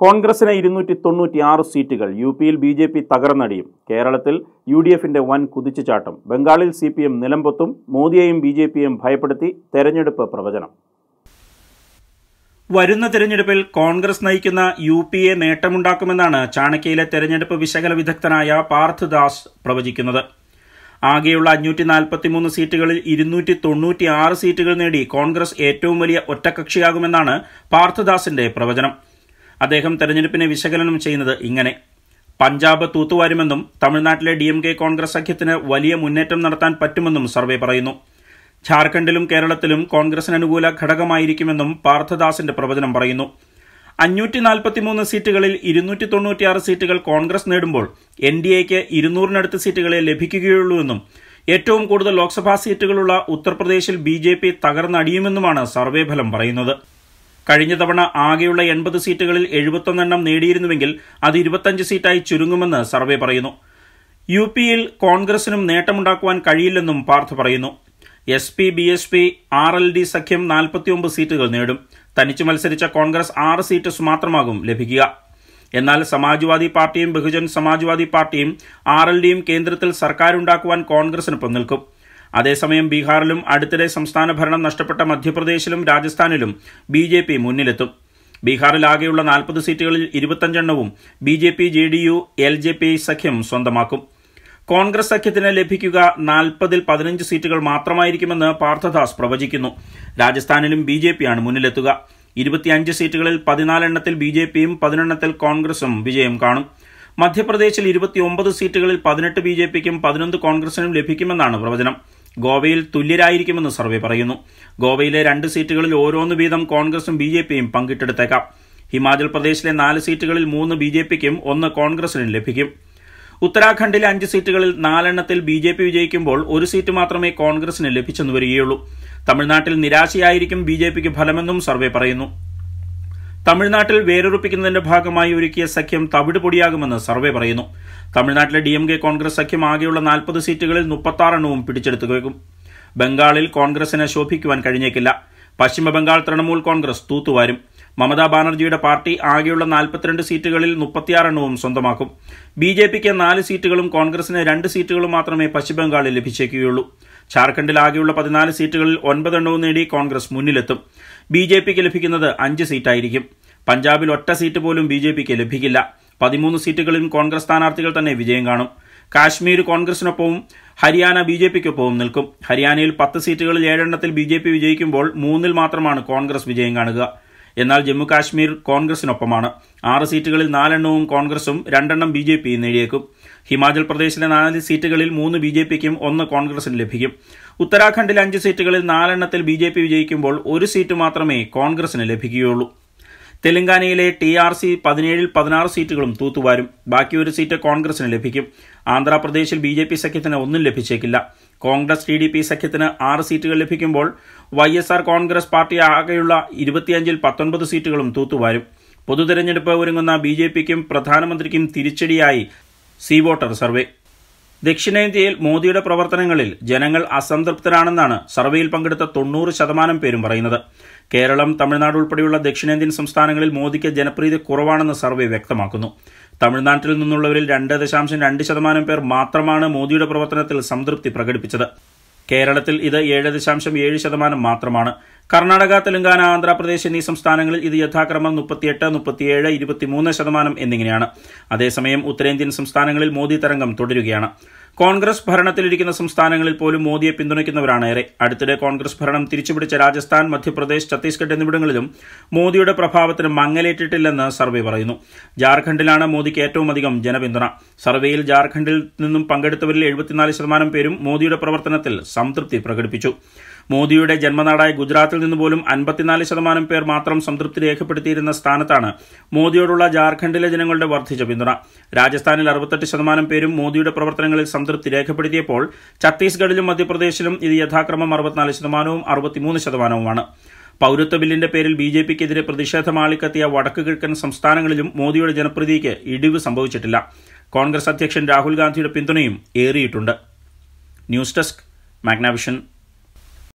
കോൺഗ്രസിന് ഇരുന്നൂറ്റി തൊണ്ണൂറ്റി ആറ് സീറ്റുകൾ യു പിയിൽ ബി ജെ പി തകർന്നടിയും കേരളത്തിൽ യു ഡി എഫിന്റെ വൻ കുതിച്ചുചാട്ടം ബംഗാളിൽ സി പി എം നിലമ്പൊത്തും മോദിയെയും ബി ജെ പിയെയും ഭയപ്പെടുത്തി തെരഞ്ഞെടുപ്പ് പ്രവചനം. വരുന്ന തെരഞ്ഞെടുപ്പിൽ കോൺഗ്രസ് നയിക്കുന്ന യു പി എ നേട്ടമുണ്ടാക്കുമെന്നാണ് ചാണക്യയിലെ തെരഞ്ഞെടുപ്പ് വിശകല വിദഗ്ധനായ പാർത്ഥദാസ് പ്രവചിക്കുന്നത്. ആകെയുള്ള അഞ്ഞൂറ്റി നാൽപ്പത്തിമൂന്ന് സീറ്റുകളിൽ ഇരുന്നൂറ്റി തൊണ്ണൂറ്റി ആറ് സീറ്റുകൾ നേടി കോൺഗ്രസ് ഏറ്റവും വലിയ ഒറ്റക്കക്ഷിയാകുമെന്നാണ് പാർത്ഥദാസിന്റെ പ്രവചനം. അദ്ദേഹം തെരഞ്ഞെടുപ്പിനെ വിശകലനം ചെയ്യുന്നത് ഇങ്ങനെ. പഞ്ചാബ് തൂത്തുവാരുമെന്നും തമിഴ്നാട്ടിലെ ഡി എം കെ കോൺഗ്രസ് സഖ്യത്തിന് വലിയ മുന്നേറ്റം നടത്താൻ പറ്റുമെന്നും സർവേ പറയുന്നു. ഝാർഖണ്ഡിലും കേരളത്തിലും കോൺഗ്രസിന് അനുകൂല ഘടകമായിരിക്കുമെന്നും പാർത്ഥദാസിന്റെ പ്രവചനം പറയുന്നു. അഞ്ഞൂറ്റി നാൽപ്പത്തിമൂന്ന് സീറ്റുകളിൽ ഇരുന്നൂറ്റി തൊണ്ണൂറ്റിയാറ് സീറ്റുകൾ കോൺഗ്രസ് നേടുമ്പോൾ എൻ ഡി എക്ക് ഇരുന്നൂറിനടുത്ത് സീറ്റുകളെ ലഭിക്കുകയുള്ളൂവെന്നും ഏറ്റവും കൂടുതൽ ലോക്സഭാ സീറ്റുകളുള്ള ഉത്തർപ്രദേശിൽ ബി ജെ പി തകർന്നടിയുമെന്നുമാണ് സർവേ ഫലം പറയുന്നത്. കഴിഞ്ഞ തവണ ആകെയുള്ള എൺപത് സീറ്റുകളിൽ എഴുപത്തൊന്നെണ്ണം നേടിയിരുന്നുവെങ്കിൽ അത് ഇരുപത്തഞ്ച് സീറ്റായി ചുരുങ്ങുമെന്ന് സർവേ പറയുന്നു. യു പിയിൽ കോൺഗ്രസിനും നേട്ടമുണ്ടാക്കുവാൻ കഴിയില്ലെന്നും പാർത്ഥ് പറയുന്നു. S P B S P R L D സഖ്യം നാൽപ്പത്തിയൊമ്പത് സീറ്റുകൾ നേടും. തനിച്ചു മത്സരിച്ച കോൺഗ്രസ് ആറ് സീറ്റ് മാത്രമാകും ലഭിക്കുക. എന്നാൽ സമാജ്വാദി പാർട്ടിയും ബഹുജൻ സമാജ്വാദി പാർട്ടിയും ആർ എൽ ഡിയും കേന്ദ്രത്തിൽ സർക്കാരുണ്ടാക്കുവാൻ കോൺഗ്രസിനൊപ്പം നിൽക്കും. അതേസമയം ബീഹാറിലും അടുത്തിടെ സംസ്ഥാന ഭരണം നഷ്ടപ്പെട്ട മധ്യപ്രദേശിലും രാജസ്ഥാനിലും ബി ജെ പി മുന്നിലെത്തും. ബീഹാറിലാകെയുള്ള നാൽപ്പത് സീറ്റുകളിൽ ഇരുപത്തഞ്ചെണ്ണവും B J P J D U L J P സഖ്യം സ്വന്തമാക്കും. കോൺഗ്രസ് സഖ്യത്തിന് ലഭിക്കുക നാൽപ്പതിൽ പതിനഞ്ച് സീറ്റുകൾ മാത്രമായിരിക്കുമെന്ന് പാർത്ഥദാസ് പ്രവചിക്കുന്നു. രാജസ്ഥാനിലും ബി ജെ പിയാണ് മുന്നിലെത്തുക. ഇരുപത്തിയഞ്ച് സീറ്റുകളിൽ പതിനാലെണ്ണത്തിൽ ബി ജെ പിയും പതിനെണ്ണത്തിൽ കോൺഗ്രസും വിജയം കാണും. മധ്യപ്രദേശിൽ ഇരുപത്തിയൊമ്പത് സീറ്റുകളിൽ പതിനെട്ട് ബി ജെ പിക്കും പതിനൊന്ന് കോൺഗ്രസിനും ലഭിക്കുമെന്നാണ് പ്രവചനം. ഗോവയിൽ തുല്യരായിരിക്കുമെന്ന് സർവേ പറയുന്നു. ഗോവയിലെ രണ്ട് സീറ്റുകളിൽ ഓരോന്ന് വീതം കോൺഗ്രസും ബി ജെ പിയും പങ്കിട്ടെടുത്തേക്കാം. ഹിമാചൽ പ്രദേശിലെ നാല് സീറ്റുകളിൽ മൂന്ന് ബി ജെ പിക്കും ഒന്ന് കോൺഗ്രസിനും ലഭിക്കും. ഉത്തരാഖണ്ഡിലെ അഞ്ച് സീറ്റുകളിൽ നാലെണ്ണത്തിൽ ബി ജെ പി വിജയിക്കുമ്പോൾ ഒരു സീറ്റ് മാത്രമേ കോൺഗ്രസിന് ലഭിച്ചെന്ന് വരികയുള്ളൂ. തമിഴ്നാട്ടിൽ നിരാശയായിരിക്കും ബി ജെ പിക്ക് ഫലമെന്നും സർവേ പറയുന്നു. തമിഴ്നാട്ടിൽ വേരുറപ്പിക്കുന്നതിന്റെ ഭാഗമായി ഒരുക്കിയ സഖ്യം തവിട് പൊടിയാകുമെന്ന് സർവേ പറയുന്നു. തമിഴ്നാട്ടിലെ ഡി എം കെ കോൺഗ്രസ് സഖ്യം ആകെയുള്ള നാൽപ്പത് സീറ്റുകളിൽ മുപ്പത്താറെണ്ണവും പിടിച്ചെടുത്തുവെക്കും ബംഗാളിൽ കോൺഗ്രസിന് ശോഭിക്കുവാൻ കഴിഞ്ഞേക്കില്ല. പശ്ചിമബംഗാൾ തൃണമൂൽ കോൺഗ്രസ് തൂത്തുവാരും. മമതാ ബാനർജിയുടെ പാർട്ടി ആകെയുള്ള നാൽപ്പത്തിരണ്ട് സീറ്റുകളിൽ മുപ്പത്തിയാറെണ്ണവും സ്വന്തമാക്കും. ബി ജെ പിക്ക് നാല് സീറ്റുകളും കോൺഗ്രസിന് രണ്ട് സീറ്റുകളും മാത്രമേ പശ്ചിമബംഗാളിൽ ലഭിച്ചേക്കുകയുള്ളൂ. ഝാർഖണ്ഡിൽ ആകെയുള്ള പതിനാല് സീറ്റുകളിൽ ഒൻപതെണ്ണവും നേടി കോൺഗ്രസ് മുന്നിലെത്തും. ബി ജെ പിക്ക് ലഭിക്കുന്നത് അഞ്ച് സീറ്റായിരിക്കും. പഞ്ചാബിൽ ഒറ്റ സീറ്റ് പോലും ബി ജെ പിക്ക് ലഭിക്കില്ല. പതിമൂന്ന് സീറ്റുകളിൽ കോൺഗ്രസ് സ്ഥാനാർത്ഥികൾ തന്നെ വിജയം കാണും. കാശ്മീർ കോൺഗ്രസിനൊപ്പവും ഹരിയാന ബി ജെ പിക്കൊപ്പവും നിൽക്കും. ഹരിയാനയിൽ പത്ത് സീറ്റുകളിൽ ഏഴെണ്ണത്തിൽ ബി ജെ പി വിജയിക്കുമ്പോൾ മൂന്നിൽ മാത്രമാണ് കോൺഗ്രസ് വിജയം കാണുക. എന്നാൽ ജമ്മുകാശ്മീർ കോൺഗ്രസിനൊപ്പമാണ്. ആറ് സീറ്റുകളിൽ നാലെണ്ണവും കോൺഗ്രസും രണ്ടെണ്ണം ബി ജെ പിയും നേടിയേക്കും. ഹിമാചൽ പ്രദേശിലെ നാല് സീറ്റുകളിൽ മൂന്ന് ബി ജെ പിക്കും ഒന്ന് കോൺഗ്രസിന് ലഭിക്കും. ഉത്തരാഖണ്ഡിൽ അഞ്ച് സീറ്റുകളിൽ നാലെണ്ണത്തിൽ ബി ജെ പി വിജയിക്കുമ്പോൾ ഒരു സീറ്റ് മാത്രമേ കോൺഗ്രസിന് ലഭിക്കുകയുള്ളൂ. തെലങ്കാനയിലെ ടി ആർ സി പതിനേഴിൽ പതിനാറ് സീറ്റുകളും തൂത്തുവാരും. ബാക്കി ഒരു സീറ്റ് കോൺഗ്രസിന് ലഭിക്കും. ആന്ധ്രാപ്രദേശിൽ ബി ജെ പി സഖ്യത്തിന് ഒന്നും ലഭിച്ചേക്കില്ല. കോൺഗ്രസ് ടി ഡി പി സഖ്യത്തിന് ആറ് സീറ്റുകൾ ലഭിക്കുമ്പോൾ Y S R Congress party ആകെയുള്ള ഇരുപത്തിയഞ്ചിൽ പത്തൊൻപത് സീറ്റുകളും തൂത്തുവാരും. പൊതുതെരഞ്ഞെടുപ്പ് ഒരുങ്ങുന്ന ബി ജെ പിക്കും പ്രധാനമന്ത്രിക്കും തിരിച്ചടിയായി സി വോട്ടർ സർവേ. ദക്ഷിണേന്ത്യയിൽ മോദിയുടെ പ്രവർത്തനങ്ങളിൽ ജനങ്ങൾ അസംതൃപ്തരാണെന്നാണ് സർവേയിൽ പങ്കെടുത്ത തൊണ്ണൂറ് ശതമാനം പേരും പറയുന്നത്. കേരളം തമിഴ്നാട് ഉൾപ്പെടെയുള്ള ദക്ഷിണേന്ത്യൻ സംസ്ഥാനങ്ങളിൽ മോദിക്ക് ജനപ്രീതി കുറവാണെന്ന് സർവേ വ്യക്തമാക്കുന്നു. തമിഴ്നാട്ടിൽ നിന്നുള്ളവരിൽ രണ്ട് ദശാംശം രണ്ട് ശതമാനം പേർ മാത്രമാണ് മോദിയുടെ പ്രവർത്തനത്തിൽ സംതൃപ്തി പ്രകടിപ്പിച്ചത്. കേരളത്തിൽ ഇത് ഏഴ് ദശാംശം ഏഴ് ശതമാനം മാത്രമാണ്. കർണാടക തെലങ്കാന ആന്ധ്രാപ്രദേശ് എന്നീ സംസ്ഥാനങ്ങളിൽ ഇത് യഥാക്രമം മുപ്പത്തിയെട്ട് മുപ്പത്തിയേഴ് ഇരുപത്തിമൂന്ന് ശതമാനം എന്നിങ്ങനെയാണ്. അതേസമയം ഉത്തരേന്ത്യൻ സംസ്ഥാനങ്ങളിൽ മോദി തരംഗം തുടരുകയാണ്. കോൺഗ്രസ് ഭരണത്തിലിരിക്കുന്ന സംസ്ഥാനങ്ങളിൽ പോലും മോദിയെ പിന്തുണയ്ക്കുന്നവരാണ് ഏറെ അടുത്തിടെ കോൺഗ്രസ് ഭരണം തിരിച്ചുപിടിച്ച രാജസ്ഥാൻ മധ്യപ്രദേശ് ഛത്തീസ്ഗഡ് എന്നിവിടങ്ങളിലും മോദിയുടെ പ്രഭാവത്തിന് മങ്ങലേറ്റിട്ടില്ലെന്ന് സർവേ പറയുന്നു. ജാർഖണ്ഡിലാണ് മോദിക്ക് ഏറ്റവും അധികം ജനപിന്തുണ. സർവേയിൽ ജാർഖണ്ഡിൽ നിന്നും പങ്കെടുത്തവരിൽ എഴുപത്തിനാല് ശതമാനം പേരും മോദിയുടെ പ്രവർത്തനത്തിൽ സംതൃപ്തി പ്രകടിപ്പിച്ചു. മോദിയുടെ ജന്മനാടായ ഗുജറാത്തിൽ നിന്ന് പോലും അൻപത്തിനാല് ശതമാനം പേർ മാത്രം സംതൃപ്തി രേഖപ്പെടുത്തിയിരുന്ന സ്ഥാനത്താണ് മോദിയോടുള്ള ജാർഖണ്ഡിലെ ജനങ്ങളുടെ വർദ്ധിച്ച പിന്തുണ. രാജസ്ഥാനിൽ അറുപത്തെട്ട് ശതമാനം പേരും മോദിയുടെ പ്രവർത്തനങ്ങളിൽ സംതൃപ്തി രേഖപ്പെടുത്തിയപ്പോൾ ഛത്തീസ്ഗഡിലും മധ്യപ്രദേശിലും ഇത് യഥാക്രമം അറുപത്തിനാല് ശതമാനവും അറുപത്തിമൂന്ന് ശതമാനവുമാണ്. പൌരത്വ ബില്ലിന്റെ പേരിൽ ബി ജെ പിക്കെതിരെ പ്രതിഷേധം ആളിക്കത്തിയ വടക്കു കിഴക്കൻ സംസ്ഥാനങ്ങളിലും മോദിയുടെ ജനപ്രീതിക്ക് ഇടിവ് സംഭവിച്ചിട്ടില്ല. കോൺഗ്രസ് അധ്യക്ഷൻ രാഹുൽ ഗാന്ധിയുടെ പിന്തുണയും ഏറിയിട്ടുണ്ട്. News desk Magnavision.